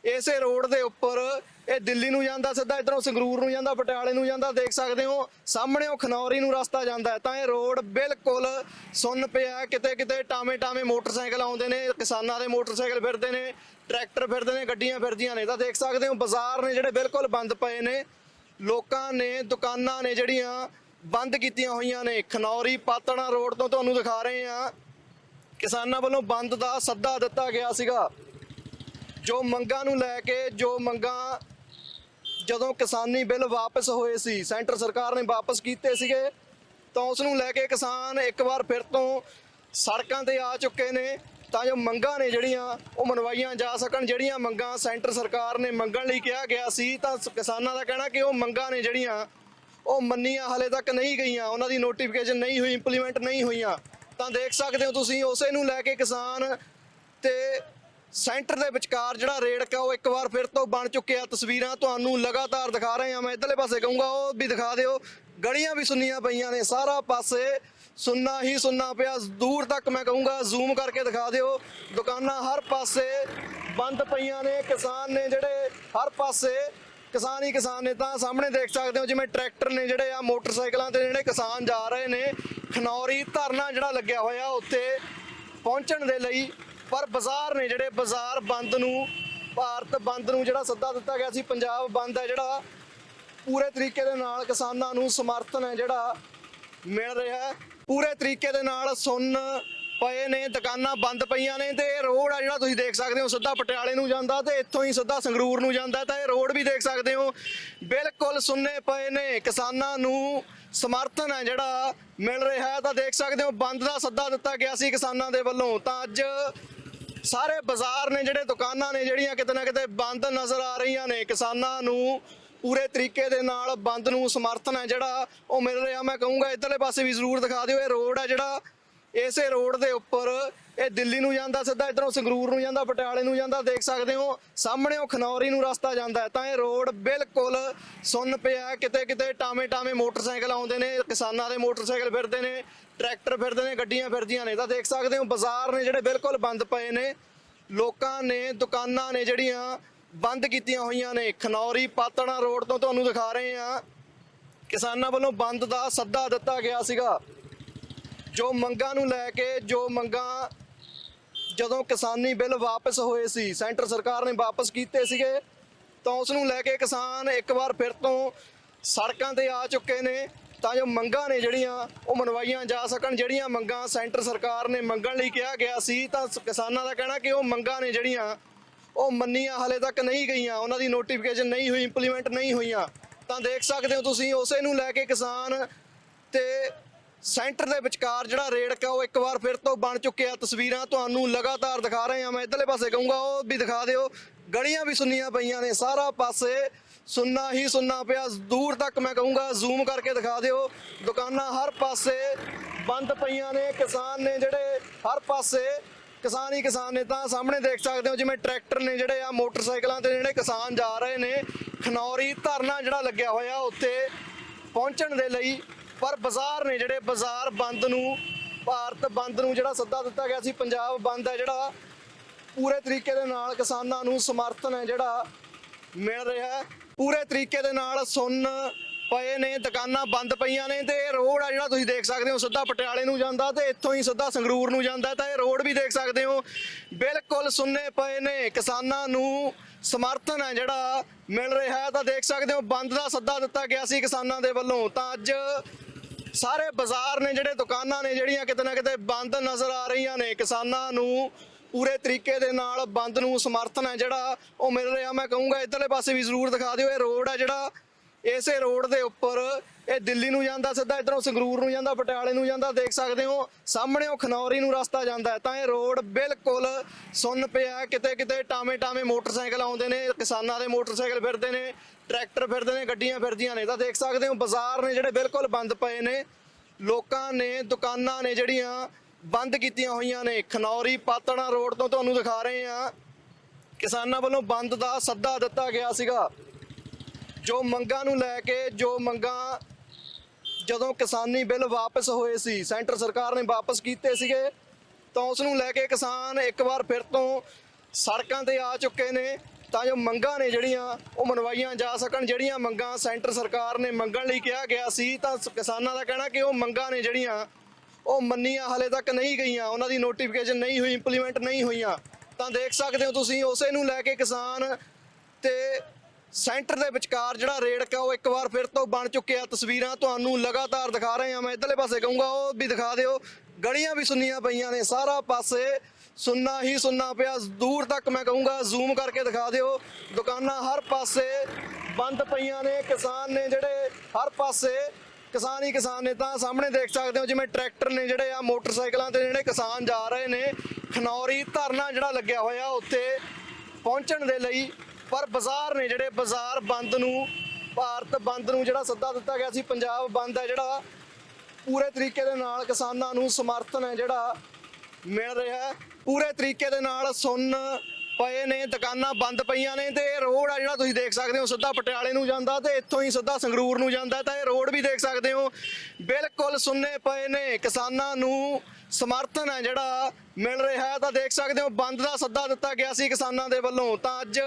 ਇਸੇ ਰੋਡ ਦੇ ਉੱਪਰ ਇਹ ਦਿੱਲੀ ਨੂੰ ਜਾਂਦਾ, ਸਿੱਧਾ ਇਧਰੋਂ ਸੰਗਰੂਰ ਨੂੰ ਜਾਂਦਾ, ਪਟਿਆਲੇ ਨੂੰ ਜਾਂਦਾ, ਦੇਖ ਸਕਦੇ ਹੋ ਸਾਹਮਣੇ ਉਹ ਖਨੌਰੀ ਨੂੰ ਰਸਤਾ ਜਾਂਦਾ ਹੈ। ਤਾਂ ਇਹ ਰੋਡ ਬਿਲਕੁਲ ਸੁੰਨ ਪਿਆ ਕਿਤੇ ਕਿਤੇ ਟਾਵੇਂ ਟਾਵੇਂ ਮੋਟਰਸਾਈਕਲ ਆਉਂਦੇ ਨੇ, ਕਿਸਾਨਾਂ ਦੇ ਮੋਟਰਸਾਈਕਲ ਫਿਰਦੇ ਨੇ ਟਰੈਕਟਰ ਫਿਰਦੇ ਨੇ, ਗੱਡੀਆਂ ਫਿਰਦੀਆਂ ਨੇ। ਤਾਂ ਦੇਖ ਸਕਦੇ ਹੋ, ਬਾਜ਼ਾਰ ਨੇ ਜਿਹੜੇ ਬਿਲਕੁਲ ਬੰਦ ਪਏ ਨੇ। ਲੋਕਾਂ ਨੇ, ਦੁਕਾਨਾਂ ਨੇ ਜਿਹੜੀਆਂ ਬੰਦ ਕੀਤੀਆਂ ਹੋਈਆਂ ਨੇ। ਖਨੌਰੀ ਪਾਤਣਾ ਰੋਡ ਤੋਂ ਤੁਹਾਨੂੰ ਦਿਖਾ ਰਹੇ ਆ ਕਿਸਾਨਾਂ ਵੱਲੋਂ ਬੰਦ ਦਾ ਸੱਦਾ ਦਿੱਤਾ ਗਿਆ ਸੀਗਾ। ਜੋ ਮੰਗਾਂ ਨੂੰ ਲੈ ਕੇ, ਜੋ ਮੰਗਾਂ ਜਦੋਂ ਕਿਸਾਨੀ ਬਿੱਲ ਵਾਪਸ ਹੋਏ ਸੀ, ਸੈਂਟਰ ਸਰਕਾਰ ਨੇ ਵਾਪਸ ਕੀਤੇ ਸੀਗੇ, ਤਾਂ ਉਸ ਨੂੰ ਲੈ ਕੇ ਕਿਸਾਨ ਇੱਕ ਵਾਰ ਫਿਰ ਤੋਂ ਸੜਕਾਂ ਤੇ ਆ ਚੁੱਕੇ ਨੇ। ਤਾਂ ਜੋ ਮੰਗਾਂ ਨੇ ਜਿਹੜੀਆਂ ਉਹ ਮਨਵਾਈਆਂ ਜਾ ਸਕਣ, ਜਿਹੜੀਆਂ ਮੰਗਾਂ ਸੈਂਟਰ ਸਰਕਾਰ ਨੇ ਮੰਗਣ ਲਈ ਕਿਹਾ ਗਿਆ ਸੀ, ਤਾਂ ਕਿਸਾਨਾਂ ਦਾ ਕਹਿਣਾ ਕਿ ਉਹ ਮੰਗਾਂ ਨੇ ਜਿਹੜੀਆਂ ਉਹ ਮੰਨੀਆਂ ਹਲੇ ਤੱਕ ਨਹੀਂ ਗਈਆਂ, ਉਹਨਾਂ ਦੀ ਨੋਟੀਫਿਕੇਸ਼ਨ ਨਹੀਂ ਹੋਈ ਇੰਪਲੀਮੈਂਟ ਨਹੀਂ ਹੋਈਆਂ। ਤਾਂ ਦੇਖ ਸਕਦੇ ਹੋ ਤੁਸੀਂ, ਉਸੇ ਨੂੰ ਲੈ ਕੇ ਕਿਸਾਨ ਤੇ ਸੈਂਟਰ ਦੇ ਵਿਚਕਾਰ ਜਿਹੜਾ ਰੇੜਕ ਆ ਉਹ ਇੱਕ ਵਾਰ ਫਿਰ ਤੋਂ ਬਣ ਚੁੱਕਿਆ। ਤਸਵੀਰਾਂ ਤੁਹਾਨੂੰ ਲਗਾਤਾਰ ਦਿਖਾ ਰਹੇ ਹਾਂ। ਮੈਂ ਇਧਰਲੇ ਪਾਸੇ ਕਹੂੰਗਾ, ਉਹ ਵੀ ਦਿਖਾ ਦਿਓ। ਗਲੀਆਂ ਵੀ ਸੁੰਨੀਆਂ ਪਈਆਂ ਨੇ, ਸਾਰਾ ਪਾਸੇ ਸੁੰਨਾ ਹੀ ਸੁੰਨਾ ਪਿਆ। ਦੂਰ ਤੱਕ ਮੈਂ ਕਹੂੰਗਾ ਜ਼ੂਮ ਕਰਕੇ ਦਿਖਾ ਦਿਓ। ਦੁਕਾਨਾਂ ਹਰ ਪਾਸੇ ਬੰਦ ਪਈਆਂ ਨੇ। ਕਿਸਾਨ ਨੇ ਜਿਹੜੇ ਹਰ ਪਾਸੇ ਕਿਸਾਨ ਹੀ ਕਿਸਾਨ ਨੇ, ਤਾਂ ਸਾਹਮਣੇ ਦੇਖ ਸਕਦੇ ਹੋ ਜਿਵੇਂ ਟਰੈਕਟਰ ਨੇ ਜਿਹੜੇ ਆ, ਮੋਟਰਸਾਈਕਲਾਂ ਤੇ ਜਿਹੜੇ ਕਿਸਾਨ ਜਾ ਰਹੇ ਨੇ। ਖਨੌਰੀ ਧਰਨਾ ਜਿਹੜਾ ਲੱਗਿਆ ਹੋਇਆ ਉੱਥੇ ਪਹੁੰਚਣ ਦੇ ਲਈ। ਪਰ ਬਾਜ਼ਾਰ ਨੇ ਜਿਹੜੇ ਬਾਜ਼ਾਰ ਬੰਦ ਨੂੰ, ਭਾਰਤ ਬੰਦ ਨੂੰ ਜਿਹੜਾ ਸੱਦਾ ਦਿੱਤਾ ਗਿਆ ਸੀ, ਪੰਜਾਬ ਬੰਦ ਹੈ ਜਿਹੜਾ, ਪੂਰੇ ਤਰੀਕੇ ਦੇ ਨਾਲ ਕਿਸਾਨਾਂ ਨੂੰ ਸਮਰਥਨ ਹੈ ਜਿਹੜਾ ਮਿਲ ਰਿਹਾ ਹੈ। ਪੂਰੇ ਤਰੀਕੇ ਦੇ ਨਾਲ ਸੁੰਨ ਪਏ ਨੇ, ਦੁਕਾਨਾਂ ਬੰਦ ਪਈਆਂ ਨੇ ਤੇ ਇਹ ਰੋਡ ਆ ਜਿਹੜਾ ਤੁਸੀਂ ਦੇਖ ਸਕਦੇ ਹੋ, ਸਿੱਧਾ ਪਟਿਆਲੇ ਨੂੰ ਜਾਂਦਾ ਤੇ ਇੱਥੋਂ ਹੀ ਸਿੱਧਾ ਸੰਗਰੂਰ ਨੂੰ ਜਾਂਦਾ ਤਾਂ ਇਹ ਰੋਡ ਵੀ ਦੇਖ ਸਕਦੇ ਹੋ। ਬਿਲਕੁਲ ਸੁੰਨੇ ਪਏ ਨੇ, ਕਿਸਾਨਾਂ ਨੂੰ ਸਮਰਥਨ ਹੈ ਜਿਹੜਾ ਮਿਲ ਰਿਹਾ ਹੈ। ਤਾਂ ਦੇਖ ਸਕਦੇ ਹੋ, ਬੰਦ ਦਾ ਸੱਦਾ ਦਿੱਤਾ ਗਿਆ ਸੀ ਕਿਸਾਨਾਂ ਦੇ ਵੱਲੋਂ। ਤਾਂ ਅੱਜ ਸਾਰੇ ਬਾਜ਼ਾਰ ਨੇ, ਜਿਹੜੇ ਦੁਕਾਨਾਂ ਨੇ, ਜਿਹੜੀਆਂ ਕਿਤੇ ਨਾ ਕਿਤੇ ਬੰਦ ਨਜ਼ਰ ਆ ਰਹੀਆਂ ਨੇ, ਕਿਸਾਨਾਂ ਨੂੰ ਪੂਰੇ ਤਰੀਕੇ ਦੇ ਨਾਲ ਬੰਦ ਨੂੰ ਸਮਰਥਨ ਹੈ ਜਿਹੜਾ ਉਹ ਮਿਲ ਰਿਹਾ। ਮੈਂ ਕਹੂੰਗਾ ਇਧਰਲੇ ਪਾਸੇ ਵੀ ਜ਼ਰੂਰ ਦਿਖਾ ਦਿਓ, ਇਹ ਰੋਡ ਹੈ ਜਿਹੜਾ, ਇਸੇ ਰੋਡ ਦੇ ਉੱਪਰ ਇਹ ਦਿੱਲੀ ਨੂੰ ਜਾਂਦਾ, ਸਿੱਧਾ ਇਧਰੋਂ ਸੰਗਰੂਰ ਨੂੰ ਜਾਂਦਾ, ਪਟਿਆਲੇ ਨੂੰ ਜਾਂਦਾ, ਦੇਖ ਸਕਦੇ ਹੋ, ਸਾਹਮਣੇ ਉਹ ਖਨੌਰੀ ਨੂੰ ਰਸਤਾ ਜਾਂਦਾ ਤਾਂ ਇਹ ਰੋਡ ਬਿਲਕੁਲ ਸੁੰਨ ਪਿਆ ਕਿਤੇ ਕਿਤੇ ਟਾਵੇਂ ਟਾਵੇਂ ਮੋਟਰਸਾਈਕਲ ਆਉਂਦੇ ਨੇ, ਕਿਸਾਨਾਂ ਦੇ ਮੋਟਰਸਾਈਕਲ ਫਿਰਦੇ ਨੇ, ਟਰੈਕਟਰ ਫਿਰਦੇ ਨੇ, ਗੱਡੀਆਂ ਫਿਰਦੀਆਂ ਨੇ। ਤਾਂ ਦੇਖ ਸਕਦੇ ਹੋ, ਬਾਜ਼ਾਰ ਨੇ ਜਿਹੜੇ ਬਿਲਕੁਲ ਬੰਦ ਪਏ ਨੇ, ਲੋਕਾਂ ਨੇ, ਦੁਕਾਨਾਂ ਨੇ ਜਿਹੜੀਆਂ ਬੰਦ ਕੀਤੀਆਂ ਹੋਈਆਂ ਨੇ। ਖਨੌਰੀ ਪਾਤਣਾ ਰੋਡ ਤੋਂ ਤੁਹਾਨੂੰ ਦਿਖਾ ਰਹੇ ਆ ਕਿਸਾਨਾਂ ਵੱਲੋਂ ਬੰਦ ਦਾ ਸੱਦਾ ਦਿੱਤਾ ਗਿਆ ਸੀਗਾ। ਜੋ ਮੰਗਾਂ ਨੂੰ ਲੈ ਕੇ, ਜੋ ਮੰਗਾਂ ਜਦੋਂ ਕਿਸਾਨੀ ਬਿੱਲ ਵਾਪਸ ਹੋਏ ਸੀ, ਸੈਂਟਰ ਸਰਕਾਰ ਨੇ ਵਾਪਸ ਕੀਤੇ ਸੀਗੇ, ਤਾਂ ਉਸ ਨੂੰ ਲੈ ਕੇ ਕਿਸਾਨ ਇੱਕ ਵਾਰ ਫਿਰ ਤੋਂ ਸੜਕਾਂ ਤੇ ਆ ਚੁੱਕੇ ਨੇ। ਤਾਂ ਜੋ ਮੰਗਾਂ ਨੇ ਜਿਹੜੀਆਂ, ਉਹ ਮਨਵਾਈਆਂ ਜਾ ਸਕਣ। ਜਿਹੜੀਆਂ ਮੰਗਾਂ ਸੈਂਟਰ ਸਰਕਾਰ ਨੇ ਮੰਗਣ ਲਈ ਕਿਹਾ ਗਿਆ ਸੀ, ਤਾਂ ਕਿਸਾਨਾਂ ਦਾ ਕਹਿਣਾ ਕਿ ਉਹ ਮੰਗਾਂ ਨੇ ਜਿਹੜੀਆਂ ਉਹ ਮੰਨੀਆਂ ਹਲੇ ਤੱਕ ਨਹੀਂ ਗਈਆਂ। ਉਹਨਾਂ ਦੀ ਨੋਟੀਫਿਕੇਸ਼ਨ ਨਹੀਂ ਹੋਈ ਇੰਪਲੀਮੈਂਟ ਨਹੀਂ ਹੋਈਆਂ। ਤਾਂ ਦੇਖ ਸਕਦੇ ਹੋ ਤੁਸੀਂ, ਉਸੇ ਨੂੰ ਲੈ ਕੇ ਕਿਸਾਨ ਤੇ ਸੈਂਟਰ ਦੇ ਵਿਚਕਾਰ ਜਿਹੜਾ ਰੇੜਕਾ, ਉਹ ਇੱਕ ਵਾਰ ਫਿਰ ਤੋਂ ਬਣ ਚੁੱਕਿਆ। ਤਸਵੀਰਾਂ ਤੁਹਾਨੂੰ ਲਗਾਤਾਰ ਦਿਖਾ ਰਹੇ ਹਾਂ ਮੈਂ। ਇਧਰਲੇ ਪਾਸੇ ਕਹੂੰਗਾ, ਉਹ ਵੀ ਦਿਖਾ ਦਿਓ। ਗਲੀਆਂ ਵੀ ਸੁੰਨੀਆਂ ਪਈਆਂ ਨੇ, ਸਾਰਾ ਪਾਸੇ ਸੁੰਨਾ ਹੀ ਸੁੰਨਾ ਪਿਆ। ਦੂਰ ਤੱਕ ਮੈਂ ਕਹੂੰਗਾ ਜ਼ੂਮ ਕਰਕੇ ਦਿਖਾ ਦਿਓ। ਦੁਕਾਨਾਂ ਹਰ ਪਾਸੇ ਬੰਦ ਪਈਆਂ ਨੇ। ਕਿਸਾਨ ਨੇ ਜਿਹੜੇ ਹਰ ਪਾਸੇ ਕਿਸਾਨ ਹੀ ਕਿਸਾਨ ਨੇ ਤਾਂ ਸਾਹਮਣੇ ਦੇਖ ਸਕਦੇ ਹੋ ਜਿਵੇਂ ਟਰੈਕਟਰ ਨੇ ਜਿਹੜੇ ਆ, ਮੋਟਰਸਾਈਕਲਾਂ ਤੇ ਜਿਹੜੇ ਕਿਸਾਨ ਜਾ ਰਹੇ ਨੇ, ਖਨੌਰੀ ਧਰਨਾ ਜਿਹੜਾ ਲੱਗਿਆ ਹੋਇਆ ਉੱਥੇ ਪਹੁੰਚਣ ਦੇ ਲਈ, ਪਰ ਬਾਜ਼ਾਰ ਨੇ ਜਿਹੜੇ ਬਾਜ਼ਾਰ ਬੰਦ ਨੂੰ, ਭਾਰਤ ਬੰਦ ਨੂੰ ਜਿਹੜਾ ਸੱਦਾ ਦਿੱਤਾ ਗਿਆ ਸੀ, ਪੰਜਾਬ ਬੰਦ ਹੈ ਜਿਹੜਾ, ਪੂਰੇ ਤਰੀਕੇ ਦੇ ਨਾਲ ਕਿਸਾਨਾਂ ਨੂੰ ਸਮਰਥਨ ਹੈ ਜਿਹੜਾ ਮਿਲ ਰਿਹਾ ਪੂਰੇ ਤਰੀਕੇ ਦੇ ਨਾਲ ਸੁੰਨ ਪਏ ਨੇ, ਦੁਕਾਨਾਂ ਬੰਦ ਪਈਆਂ ਨੇ ਤੇ ਇਹ ਰੋਡ ਆ ਜਿਹੜਾ ਤੁਸੀਂ ਦੇਖ ਸਕਦੇ ਹੋ, ਸਿੱਧਾ ਪਟਿਆਲੇ ਨੂੰ ਜਾਂਦਾ ਤੇ ਇੱਥੋਂ ਹੀ ਸਿੱਧਾ ਸੰਗਰੂਰ ਨੂੰ ਜਾਂਦਾ ਤਾਂ ਇਹ ਰੋਡ ਵੀ ਦੇਖ ਸਕਦੇ ਹੋ। ਬਿਲਕੁਲ ਸੁੰਨੇ ਪਏ ਨੇ, ਕਿਸਾਨਾਂ ਨੂੰ ਸਮਰਥਨ ਹੈ ਜਿਹੜਾ ਮਿਲ ਰਿਹਾ ਤਾਂ ਦੇਖ ਸਕਦੇ ਹੋ, ਬੰਦ ਦਾ ਸੱਦਾ ਦਿੱਤਾ ਗਿਆ ਸੀ ਕਿਸਾਨਾਂ ਦੇ ਵੱਲੋਂ। ਤਾਂ ਅੱਜ ਸਾਰੇ ਬਾਜ਼ਾਰ ਨੇ, ਜਿਹੜੇ ਦੁਕਾਨਾਂ ਨੇ, ਜਿਹੜੀਆਂ ਕਿਤੇ ਨਾ ਕਿਤੇ ਬੰਦ ਨਜ਼ਰ ਆ ਰਹੀਆਂ ਨੇ, ਕਿਸਾਨਾਂ ਨੂੰ ਪੂਰੇ ਤਰੀਕੇ ਦੇ ਨਾਲ ਬੰਦ ਨੂੰ ਸਮਰਥਨ ਹੈ ਜਿਹੜਾ ਉਹ ਮਿਲ ਰਿਹਾ। ਮੈਂ ਕਹੂੰਗਾ, ਇਧਰਲੇ ਪਾਸੇ ਵੀ ਜ਼ਰੂਰ ਦਿਖਾ ਦਿਓ, ਇਹ ਰੋਡ ਹੈ ਜਿਹੜਾ ਇਸੇ ਰੋਡ ਦੇ ਉੱਪਰ ਇਹ ਦਿੱਲੀ ਨੂੰ ਜਾਂਦਾ, ਸਿੱਧਾ ਇਧਰੋਂ ਸੰਗਰੂਰ ਨੂੰ ਜਾਂਦਾ, ਪਟਿਆਲੇ ਨੂੰ ਜਾਂਦਾ, ਦੇਖ ਸਕਦੇ ਹੋ, ਸਾਹਮਣੇ ਉਹ ਖਨੌਰੀ ਨੂੰ ਰਸਤਾ ਜਾਂਦਾ ਤਾਂ ਇਹ ਰੋਡ ਬਿਲਕੁਲ ਸੁੰਨ ਪਿਆ ਕਿਤੇ ਕਿਤੇ ਟਾਵੇਂ ਟਾਵੇਂ ਮੋਟਰਸਾਈਕਲ ਆਉਂਦੇ ਨੇ, ਕਿਸਾਨਾਂ ਦੇ ਮੋਟਰਸਾਈਕਲ ਫਿਰਦੇ ਨੇ, ਟਰੈਕਟਰ ਫਿਰਦੇ ਨੇ, ਗੱਡੀਆਂ ਫਿਰਦੀਆਂ ਨੇ। ਤਾਂ ਦੇਖ ਸਕਦੇ ਹੋ, ਬਾਜ਼ਾਰ ਨੇ ਜਿਹੜੇ ਬਿਲਕੁਲ ਬੰਦ ਪਏ ਨੇ, ਲੋਕਾਂ ਨੇ, ਦੁਕਾਨਾਂ ਨੇ ਜਿਹੜੀਆਂ ਬੰਦ ਕੀਤੀਆਂ ਹੋਈਆਂ ਨੇ, ਖਨੌਰੀ ਪਾਤਣਾ ਰੋਡ ਤੋਂ ਤੁਹਾਨੂੰ ਦਿਖਾ ਰਹੇ ਆ ਕਿਸਾਨਾਂ ਵੱਲੋਂ ਬੰਦ ਦਾ ਸੱਦਾ ਦਿੱਤਾ ਗਿਆ ਸੀਗਾ। ਜੋ ਮੰਗਾਂ ਨੂੰ ਲੈ ਕੇ, ਜੋ ਮੰਗਾਂ ਜਦੋਂ ਕਿਸਾਨੀ ਬਿੱਲ ਵਾਪਸ ਹੋਏ ਸੀ, ਸੈਂਟਰ ਸਰਕਾਰ ਨੇ ਵਾਪਸ ਕੀਤੇ ਸੀਗੇ, ਤਾਂ ਉਸ ਨੂੰ ਲੈ ਕੇ ਕਿਸਾਨ ਇੱਕ ਵਾਰ ਫਿਰ ਤੋਂ ਸੜਕਾਂ ਤੇ ਆ ਚੁੱਕੇ ਨੇ, ਤਾਂ ਜੋ ਮੰਗਾਂ ਨੇ ਜਿਹੜੀਆਂ ਉਹ ਮਨਵਾਈਆਂ ਜਾ ਸਕਣ। ਜਿਹੜੀਆਂ ਮੰਗਾਂ ਸੈਂਟਰ ਸਰਕਾਰ ਨੇ ਮੰਗਣ ਲਈ ਕਿਹਾ ਗਿਆ ਸੀ, ਤਾਂ ਕਿਸਾਨਾਂ ਦਾ ਕਹਿਣਾ ਕਿ ਉਹ ਮੰਗਾਂ ਨੇ ਜਿਹੜੀਆਂ ਉਹ ਮੰਨੀਆਂ ਹਲੇ ਤੱਕ ਨਹੀਂ ਗਈਆਂ, ਉਹਨਾਂ ਦੀ ਨੋਟੀਫਿਕੇਸ਼ਨ ਨਹੀਂ ਹੋਈ ਇੰਪਲੀਮੈਂਟ ਨਹੀਂ ਹੋਈਆਂ। ਤਾਂ ਦੇਖ ਸਕਦੇ ਹੋ ਤੁਸੀਂ, ਉਸੇ ਨੂੰ ਲੈ ਕੇ ਕਿਸਾਨ ਤੇ ਸੈਂਟਰ ਦੇ ਵਿਚਕਾਰ ਜਿਹੜਾ ਰੇੜਕਾ ਉਹ ਇੱਕ ਵਾਰ ਫਿਰ ਤੋਂ ਬਣ ਚੁੱਕਿਆ। ਤਸਵੀਰਾਂ ਤੁਹਾਨੂੰ ਲਗਾਤਾਰ ਦਿਖਾ ਰਹੇ ਹਾਂ। ਮੈਂ ਇਧਰਲੇ ਪਾਸੇ ਕਹੂੰਗਾ, ਉਹ ਵੀ ਦਿਖਾ ਦਿਓ। ਗਲੀਆਂ ਵੀ ਸੁੰਨੀਆਂ ਪਈਆਂ ਨੇ, ਸਾਰਾ ਪਾਸੇ ਸੁੰਨਾ ਹੀ ਸੁੰਨਾ ਪਿਆ। ਦੂਰ ਤੱਕ ਮੈਂ ਕਹੂੰਗਾ, ਜ਼ੂਮ ਕਰਕੇ ਦਿਖਾ ਦਿਓ। ਦੁਕਾਨਾਂ ਹਰ ਪਾਸੇ ਬੰਦ ਪਈਆਂ ਨੇ। ਕਿਸਾਨ ਨੇ ਜਿਹੜੇ ਹਰ ਪਾਸੇ ਕਿਸਾਨ ਹੀ ਕਿਸਾਨ ਨੇ, ਤਾਂ ਸਾਹਮਣੇ ਦੇਖ ਸਕਦੇ ਹੋ ਜਿਵੇਂ ਟਰੈਕਟਰ ਨੇ ਜਿਹੜੇ ਆ, ਮੋਟਰਸਾਈਕਲਾਂ ਤੇ ਜਿਹੜੇ ਕਿਸਾਨ ਜਾ ਰਹੇ ਨੇ। ਖਨੌਰੀ ਧਰਨਾ ਜਿਹੜਾ ਲੱਗਿਆ ਹੋਇਆ, ਉੱਥੇ ਪਹੁੰਚਣ ਦੇ ਲਈ ਪਰ ਬਾਜ਼ਾਰ ਨੇ ਜਿਹੜੇ ਬਾਜ਼ਾਰ ਬੰਦ ਨੂੰ, ਭਾਰਤ ਬੰਦ ਨੂੰ ਜਿਹੜਾ ਸੱਦਾ ਦਿੱਤਾ ਗਿਆ ਸੀ, ਪੰਜਾਬ ਬੰਦ ਹੈ ਜਿਹੜਾ, ਪੂਰੇ ਤਰੀਕੇ ਦੇ ਨਾਲ ਕਿਸਾਨਾਂ ਨੂੰ ਸਮਰਥਨ ਹੈ ਜਿਹੜਾ ਮਿਲ ਰਿਹਾ ਹੈ। ਪੂਰੇ ਤਰੀਕੇ ਦੇ ਨਾਲ ਸੁੰਨ ਪਏ ਨੇ, ਦੁਕਾਨਾਂ ਬੰਦ ਪਈਆਂ ਨੇ ਤੇ ਇਹ ਰੋਡ ਆ ਜਿਹੜਾ ਤੁਸੀਂ ਦੇਖ ਸਕਦੇ ਹੋ, ਸਿੱਧਾ ਪਟਿਆਲੇ ਨੂੰ ਜਾਂਦਾ ਤੇ ਇੱਥੋਂ ਹੀ ਸਿੱਧਾ ਸੰਗਰੂਰ ਨੂੰ ਜਾਂਦਾ ਤਾਂ ਇਹ ਰੋਡ ਵੀ ਦੇਖ ਸਕਦੇ ਹੋ। ਬਿਲਕੁਲ ਸੁੰਨੇ ਪਏ ਨੇ, ਕਿਸਾਨਾਂ ਨੂੰ ਸਮਰਥਨ ਹੈ ਜਿਹੜਾ ਮਿਲ ਰਿਹਾ ਤਾਂ ਦੇਖ ਸਕਦੇ ਹੋ, ਬੰਦ ਦਾ ਸੱਦਾ ਦਿੱਤਾ ਗਿਆ ਸੀ ਕਿਸਾਨਾਂ ਦੇ ਵੱਲੋਂ। ਤਾਂ ਅੱਜ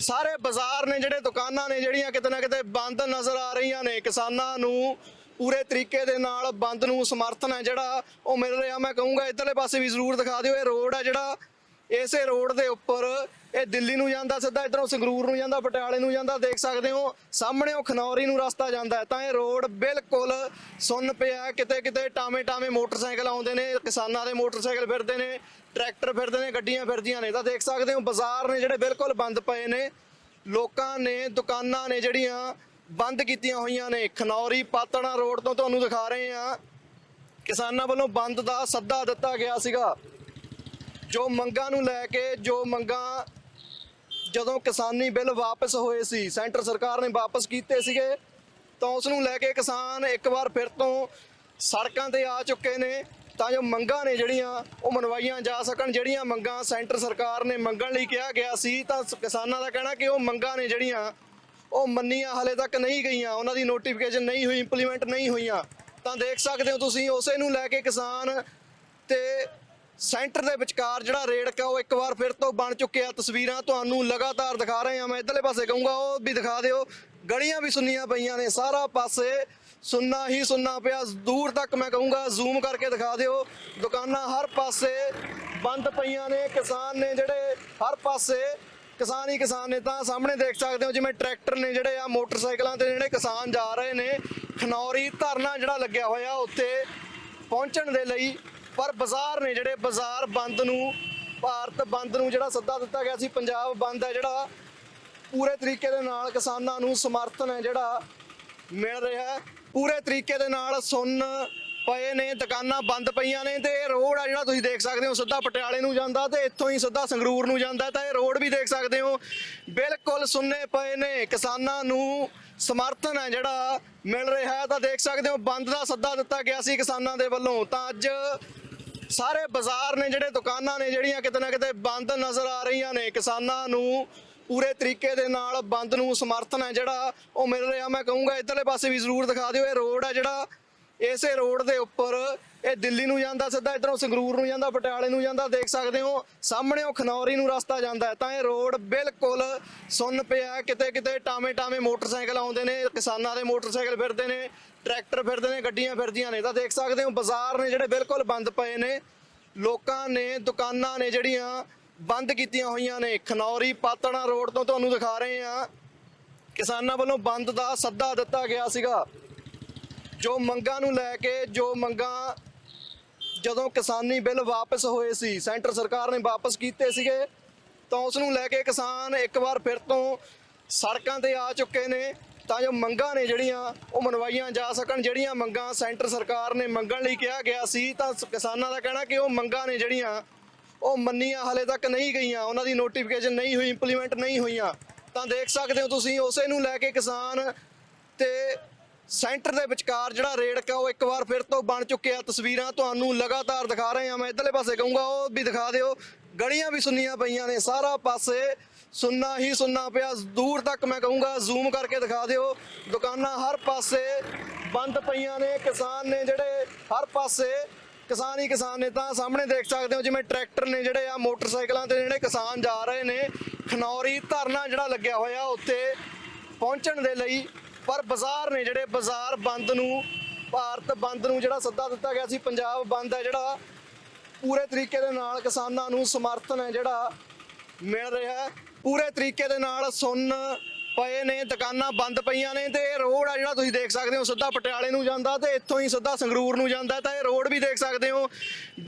ਸਾਰੇ ਬਾਜ਼ਾਰ ਨੇ ਜਿਹੜੇ, ਦੁਕਾਨਾਂ ਨੇ ਜਿਹੜੀਆਂ ਕਿਤੇ ਨਾ ਕਿਤੇ ਬੰਦ ਨਜ਼ਰ ਆ ਰਹੀਆਂ ਨੇ। ਕਿਸਾਨਾਂ ਨੂੰ ਪੂਰੇ ਤਰੀਕੇ ਦੇ ਨਾਲ ਬੰਦ ਨੂੰ ਸਮਰਥਨ ਹੈ ਜਿਹੜਾ ਉਹ ਮਿਲ ਰਿਹਾ। ਮੈਂ ਕਹੂੰਗਾ ਇਧਰਲੇ ਪਾਸੇ ਵੀ ਜ਼ਰੂਰ ਦਿਖਾ ਦਿਓ। ਇਹ ਰੋਡ ਹੈ ਜਿਹੜਾ ਇਸੇ ਰੋਡ ਦੇ ਉੱਪਰ ਇਹ ਦਿੱਲੀ ਨੂੰ ਜਾਂਦਾ, ਸਿੱਧਾ ਇਧਰੋਂ ਸੰਗਰੂਰ ਨੂੰ ਜਾਂਦਾ, ਪਟਿਆਲੇ ਨੂੰ ਜਾਂਦਾ। ਦੇਖ ਸਕਦੇ ਹੋ, ਸਾਹਮਣੇ ਉਹ ਖਨੌਰੀ ਨੂੰ ਰਸਤਾ ਜਾਂਦਾ ਤਾਂ ਇਹ ਰੋਡ ਬਿਲਕੁਲ ਸੁੰਨ ਪਿਆ ਕਿਤੇ ਕਿਤੇ ਟਾਵੇਂ ਟਾਵੇਂ ਮੋਟਰਸਾਈਕਲ ਆਉਂਦੇ ਨੇ। ਕਿਸਾਨਾਂ ਦੇ ਮੋਟਰਸਾਈਕਲ ਫਿਰਦੇ ਨੇ। ਟਰੈਕਟਰ ਫਿਰਦੇ ਨੇ, ਗੱਡੀਆਂ ਫਿਰਦੀਆਂ ਨੇ। ਤਾਂ ਦੇਖ ਸਕਦੇ ਹੋ, ਬਾਜ਼ਾਰ ਨੇ ਜਿਹੜੇ ਬਿਲਕੁਲ ਬੰਦ ਪਏ ਨੇ। ਲੋਕਾਂ ਨੇ, ਦੁਕਾਨਾਂ ਨੇ ਜਿਹੜੀਆਂ ਬੰਦ ਕੀਤੀਆਂ ਹੋਈਆਂ ਨੇ। ਖਨੌਰੀ ਪਾਤਣਾ ਰੋਡ ਤੋਂ ਤੁਹਾਨੂੰ ਦਿਖਾ ਰਹੇ ਆ ਕਿਸਾਨਾਂ ਵੱਲੋਂ ਬੰਦ ਦਾ ਸੱਦਾ ਦਿੱਤਾ ਗਿਆ ਸੀਗਾ। ਜੋ ਮੰਗਾਂ ਨੂੰ ਲੈ ਕੇ, ਜੋ ਮੰਗਾਂ ਜਦੋਂ ਕਿਸਾਨੀ ਬਿੱਲ ਵਾਪਸ ਹੋਏ ਸੀ, ਸੈਂਟਰ ਸਰਕਾਰ ਨੇ ਵਾਪਸ ਕੀਤੇ ਸੀਗੇ, ਤਾਂ ਉਸ ਨੂੰ ਲੈ ਕੇ ਕਿਸਾਨ ਇੱਕ ਵਾਰ ਫਿਰ ਤੋਂ ਸੜਕਾਂ ਤੇ ਆ ਚੁੱਕੇ ਨੇ। ਤਾਂ ਜੋ ਮੰਗਾਂ ਨੇ ਜਿਹੜੀਆਂ ਉਹ ਮਨਵਾਈਆਂ ਜਾ ਸਕਣ, ਜਿਹੜੀਆਂ ਮੰਗਾਂ ਸੈਂਟਰ ਸਰਕਾਰ ਨੇ ਮੰਗਣ ਲਈ ਕਿਹਾ ਗਿਆ ਸੀ, ਤਾਂ ਕਿਸਾਨਾਂ ਦਾ ਕਹਿਣਾ ਕਿ ਉਹ ਮੰਗਾਂ ਨੇ ਜਿਹੜੀਆਂ ਉਹ ਮੰਨੀਆਂ ਹਲੇ ਤੱਕ ਨਹੀਂ ਗਈਆਂ, ਉਹਨਾਂ ਦੀ ਨੋਟੀਫਿਕੇਸ਼ਨ ਨਹੀਂ ਹੋਈ ਇੰਪਲੀਮੈਂਟ ਨਹੀਂ ਹੋਈਆਂ। ਤਾਂ ਦੇਖ ਸਕਦੇ ਹੋ ਤੁਸੀਂ, ਉਸੇ ਨੂੰ ਲੈ ਕੇ ਕਿਸਾਨ ਤੇ ਸੈਂਟਰ ਦੇ ਵਿਚਕਾਰ ਜਿਹੜਾ ਰੇੜਕਾ ਉਹ ਇੱਕ ਵਾਰ ਫਿਰ ਤੋਂ ਬਣ ਚੁੱਕਿਆ। ਤਸਵੀਰਾਂ ਤੁਹਾਨੂੰ ਲਗਾਤਾਰ ਦਿਖਾ ਰਹੇ ਹਾਂ। ਮੈਂ ਇਧਰਲੇ ਪਾਸੇ ਕਹੂੰਗਾ, ਉਹ ਵੀ ਦਿਖਾ ਦਿਓ। ਗਲੀਆਂ ਵੀ ਸੁੰਨੀਆਂ ਪਈਆਂ ਨੇ, ਸਾਰਾ ਪਾਸੇ ਸੁੰਨਾ ਹੀ ਸੁੰਨਾ ਪਿਆ। ਦੂਰ ਤੱਕ ਮੈਂ ਕਹੂੰਗਾ ਜ਼ੂਮ ਕਰਕੇ ਦਿਖਾ ਦਿਓ। ਦੁਕਾਨਾਂ ਹਰ ਪਾਸੇ ਬੰਦ ਪਈਆਂ ਨੇ। ਕਿਸਾਨ ਨੇ ਜਿਹੜੇ ਹਰ ਪਾਸੇ ਕਿਸਾਨ ਹੀ ਕਿਸਾਨ ਨੇ, ਤਾਂ ਸਾਹਮਣੇ ਦੇਖ ਸਕਦੇ ਹੋ ਜਿਵੇਂ ਟਰੈਕਟਰ ਨੇ ਜਿਹੜੇ ਆ, ਮੋਟਰਸਾਈਕਲਾਂ ਤੇ ਜਿਹੜੇ ਕਿਸਾਨ ਜਾ ਰਹੇ ਨੇ। ਖਨੌਰੀ ਧਰਨਾ ਜਿਹੜਾ ਲੱਗਿਆ ਹੋਇਆ ਉੱਥੇ ਪਹੁੰਚਣ ਦੇ ਲਈ। ਪਰ ਬਾਜ਼ਾਰ ਨੇ ਜਿਹੜੇ ਬਾਜ਼ਾਰ ਬੰਦ ਨੂੰ, ਭਾਰਤ ਬੰਦ ਨੂੰ ਜਿਹੜਾ ਸੱਦਾ ਦਿੱਤਾ ਗਿਆ ਸੀ, ਪੰਜਾਬ ਬੰਦ ਹੈ ਜਿਹੜਾ। ਪੂਰੇ ਤਰੀਕੇ ਦੇ ਨਾਲ ਕਿਸਾਨਾਂ ਨੂੰ ਸਮਰਥਨ ਹੈ ਜਿਹੜਾ ਮਿਲ ਰਿਹਾ ਹੈ। ਪੂਰੇ ਤਰੀਕੇ ਦੇ ਨਾਲ ਸੁੰਨ ਪਏ ਨੇ, ਦੁਕਾਨਾਂ ਬੰਦ ਪਈਆਂ ਨੇ ਤੇ ਇਹ ਰੋਡ ਆ ਜਿਹੜਾ ਤੁਸੀਂ ਦੇਖ ਸਕਦੇ ਹੋ, ਸਿੱਧਾ ਪਟਿਆਲੇ ਨੂੰ ਜਾਂਦਾ ਤੇ ਇੱਥੋਂ ਹੀ ਸਿੱਧਾ ਸੰਗਰੂਰ ਨੂੰ ਜਾਂਦਾ ਤਾਂ ਇਹ ਰੋਡ ਵੀ ਦੇਖ ਸਕਦੇ ਹੋ। ਬਿਲਕੁਲ ਸੁੰਨੇ ਪਏ ਨੇ, ਕਿਸਾਨਾਂ ਨੂੰ ਸਮਰਥਨ ਹੈ ਜਿਹੜਾ ਮਿਲ ਰਿਹਾ ਤਾਂ ਦੇਖ ਸਕਦੇ ਹੋ, ਬੰਦ ਦਾ ਸੱਦਾ ਦਿੱਤਾ ਗਿਆ ਸੀ ਕਿਸਾਨਾਂ ਦੇ ਵੱਲੋਂ। ਤਾਂ ਅੱਜ ਸਾਰੇ ਬਾਜ਼ਾਰ ਨੇ, ਜਿਹੜੇ ਦੁਕਾਨਾਂ ਨੇ, ਜਿਹੜੀਆਂ ਕਿਤੇ ਨਾ ਕਿਤੇ ਬੰਦ ਨਜ਼ਰ ਆ ਰਹੀਆਂ ਨੇ, ਕਿਸਾਨਾਂ ਨੂੰ ਪੂਰੇ ਤਰੀਕੇ ਦੇ ਨਾਲ ਬੰਦ ਨੂੰ ਸਮਰਥਨ ਹੈ ਜਿਹੜਾ ਉਹ ਮਿਲ ਰਿਹਾ। ਮੈਂ ਕਹੂੰਗਾ ਇਧਰਲੇ ਪਾਸੇ ਵੀ ਜ਼ਰੂਰ ਦਿਖਾ ਦਿਓ, ਇਹ ਰੋਡ ਹੈ ਜਿਹੜਾ ਇਸੇ ਰੋਡ ਦੇ ਉੱਪਰ ਇਹ ਦਿੱਲੀ ਨੂੰ ਜਾਂਦਾ, ਸਿੱਧਾ ਇਧਰੋਂ ਸੰਗਰੂਰ ਨੂੰ ਜਾਂਦਾ, ਪਟਿਆਲੇ ਨੂੰ ਜਾਂਦਾ, ਦੇਖ ਸਕਦੇ ਹੋ, ਸਾਹਮਣੇ ਉਹ ਖਨੌਰੀ ਨੂੰ ਰਸਤਾ ਜਾਂਦਾ ਤਾਂ ਇਹ ਰੋਡ ਬਿਲਕੁਲ ਸੁੰਨ ਪਿਆ ਕਿਤੇ ਕਿਤੇ ਟਾਵੇਂ ਟਾਵੇਂ ਮੋਟਰਸਾਈਕਲ ਆਉਂਦੇ ਨੇ, ਕਿਸਾਨਾਂ ਦੇ ਮੋਟਰਸਾਈਕਲ ਫਿਰਦੇ ਨੇ, ਟਰੈਕਟਰ ਫਿਰਦੇ ਨੇ, ਗੱਡੀਆਂ ਫਿਰਦੀਆਂ ਨੇ। ਤਾਂ ਦੇਖ ਸਕਦੇ ਹੋ, ਬਾਜ਼ਾਰ ਨੇ ਜਿਹੜੇ ਬਿਲਕੁਲ ਬੰਦ ਪਏ ਨੇ। ਲੋਕਾਂ ਨੇ, ਦੁਕਾਨਾਂ ਨੇ ਜਿਹੜੀਆਂ ਬੰਦ ਕੀਤੀਆਂ ਹੋਈਆਂ ਨੇ। ਖਨੌਰੀ ਪਾਤਣਾ ਰੋਡ ਤੋਂ ਤੁਹਾਨੂੰ ਦਿਖਾ ਰਹੇ ਆ ਕਿਸਾਨਾਂ ਵੱਲੋਂ ਬੰਦ ਦਾ ਸੱਦਾ ਦਿੱਤਾ ਗਿਆ ਸੀਗਾ। ਜੋ ਮੰਗਾਂ ਨੂੰ ਲੈ ਕੇ, ਜੋ ਮੰਗਾਂ ਜਦੋਂ ਕਿਸਾਨੀ ਬਿੱਲ ਵਾਪਸ ਹੋਏ ਸੀ, ਸੈਂਟਰ ਸਰਕਾਰ ਨੇ ਵਾਪਸ ਕੀਤੇ ਸੀਗੇ, ਤਾਂ ਉਸ ਨੂੰ ਲੈ ਕੇ ਕਿਸਾਨ ਇੱਕ ਵਾਰ ਫਿਰ ਤੋਂ ਸੜਕਾਂ ਤੇ ਆ ਚੁੱਕੇ ਨੇ। ਤਾਂ ਜੋ ਮੰਗਾਂ ਨੇ ਜਿਹੜੀਆਂ, ਉਹ ਮਨਵਾਈਆਂ ਜਾ ਸਕਣ। ਜਿਹੜੀਆਂ ਮੰਗਾਂ ਸੈਂਟਰ ਸਰਕਾਰ ਨੇ ਮੰਗਣ ਲਈ ਕਿਹਾ ਗਿਆ ਸੀ, ਤਾਂ ਕਿਸਾਨਾਂ ਦਾ ਕਹਿਣਾ ਕਿ ਉਹ ਮੰਗਾਂ ਨੇ ਜਿਹੜੀਆਂ ਉਹ ਮੰਨੀਆਂ ਹਲੇ ਤੱਕ ਨਹੀਂ ਗਈਆਂ, ਉਹਨਾਂ ਦੀ ਨੋਟੀਫਿਕੇਸ਼ਨ ਨਹੀਂ ਹੋਈ ਇੰਪਲੀਮੈਂਟ ਨਹੀਂ ਹੋਈਆਂ। ਤਾਂ ਦੇਖ ਸਕਦੇ ਹੋ ਤੁਸੀਂ, ਉਸੇ ਨੂੰ ਲੈ ਕੇ ਕਿਸਾਨ ਤੇ ਸੈਂਟਰ ਦੇ ਵਿਚਕਾਰ ਜਿਹੜਾ ਰੇੜਕਾ, ਉਹ ਇੱਕ ਵਾਰ ਫਿਰ ਤੋਂ ਬਣ ਚੁੱਕਿਆ। ਤਸਵੀਰਾਂ ਤੁਹਾਨੂੰ ਲਗਾਤਾਰ ਦਿਖਾ ਰਹੇ ਹਾਂ ਮੈਂ। ਇਧਰਲੇ ਪਾਸੇ ਕਹੂੰਗਾ, ਉਹ ਵੀ ਦਿਖਾ ਦਿਓ। ਗਲੀਆਂ ਵੀ ਸੁੰਨੀਆਂ ਪਈਆਂ ਨੇ, ਸਾਰਾ ਪਾਸੇ ਸੁੰਨਾ ਹੀ ਸੁੰਨਾ ਪਿਆ। ਦੂਰ ਤੱਕ ਮੈਂ ਕਹੂੰਗਾ ਜ਼ੂਮ ਕਰਕੇ ਦਿਖਾ ਦਿਓ। ਦੁਕਾਨਾਂ ਹਰ ਪਾਸੇ ਬੰਦ ਪਈਆਂ ਨੇ। ਕਿਸਾਨ ਨੇ ਜਿਹੜੇ ਹਰ ਪਾਸੇ ਕਿਸਾਨ ਹੀ ਕਿਸਾਨ ਨੇ ਤਾਂ ਸਾਹਮਣੇ ਦੇਖ ਸਕਦੇ ਹੋ ਜਿਵੇਂ ਟਰੈਕਟਰ ਨੇ ਜਿਹੜੇ ਆ, ਮੋਟਰਸਾਈਕਲਾਂ ਤੇ ਜਿਹੜੇ ਕਿਸਾਨ ਜਾ ਰਹੇ ਨੇ, ਖਨੌਰੀ ਧਰਨਾ ਜਿਹੜਾ ਲੱਗਿਆ ਹੋਇਆ ਉੱਥੇ ਪਹੁੰਚਣ ਦੇ ਲਈ, ਪਰ ਬਾਜ਼ਾਰ ਨੇ ਜਿਹੜੇ ਬਾਜ਼ਾਰ ਬੰਦ ਨੂੰ, ਭਾਰਤ ਬੰਦ ਨੂੰ ਜਿਹੜਾ ਸੱਦਾ ਦਿੱਤਾ ਗਿਆ ਸੀ, ਪੰਜਾਬ ਬੰਦ ਹੈ ਜਿਹੜਾ, ਪੂਰੇ ਤਰੀਕੇ ਦੇ ਨਾਲ ਕਿਸਾਨਾਂ ਨੂੰ ਸਮਰਥਨ ਹੈ ਜਿਹੜਾ ਮਿਲ ਰਿਹਾ ਪੂਰੇ ਤਰੀਕੇ ਦੇ ਨਾਲ ਸੁੰਨ ਪਏ ਨੇ, ਦੁਕਾਨਾਂ ਬੰਦ ਪਈਆਂ ਨੇ ਤੇ ਇਹ ਰੋਡ ਆ ਜਿਹੜਾ ਤੁਸੀਂ ਦੇਖ ਸਕਦੇ ਹੋ, ਸਿੱਧਾ ਪਟਿਆਲੇ ਨੂੰ ਜਾਂਦਾ ਤੇ ਇੱਥੋਂ ਹੀ ਸਿੱਧਾ ਸੰਗਰੂਰ ਨੂੰ ਜਾਂਦਾ ਤਾਂ ਇਹ ਰੋਡ ਵੀ ਦੇਖ ਸਕਦੇ ਹੋ।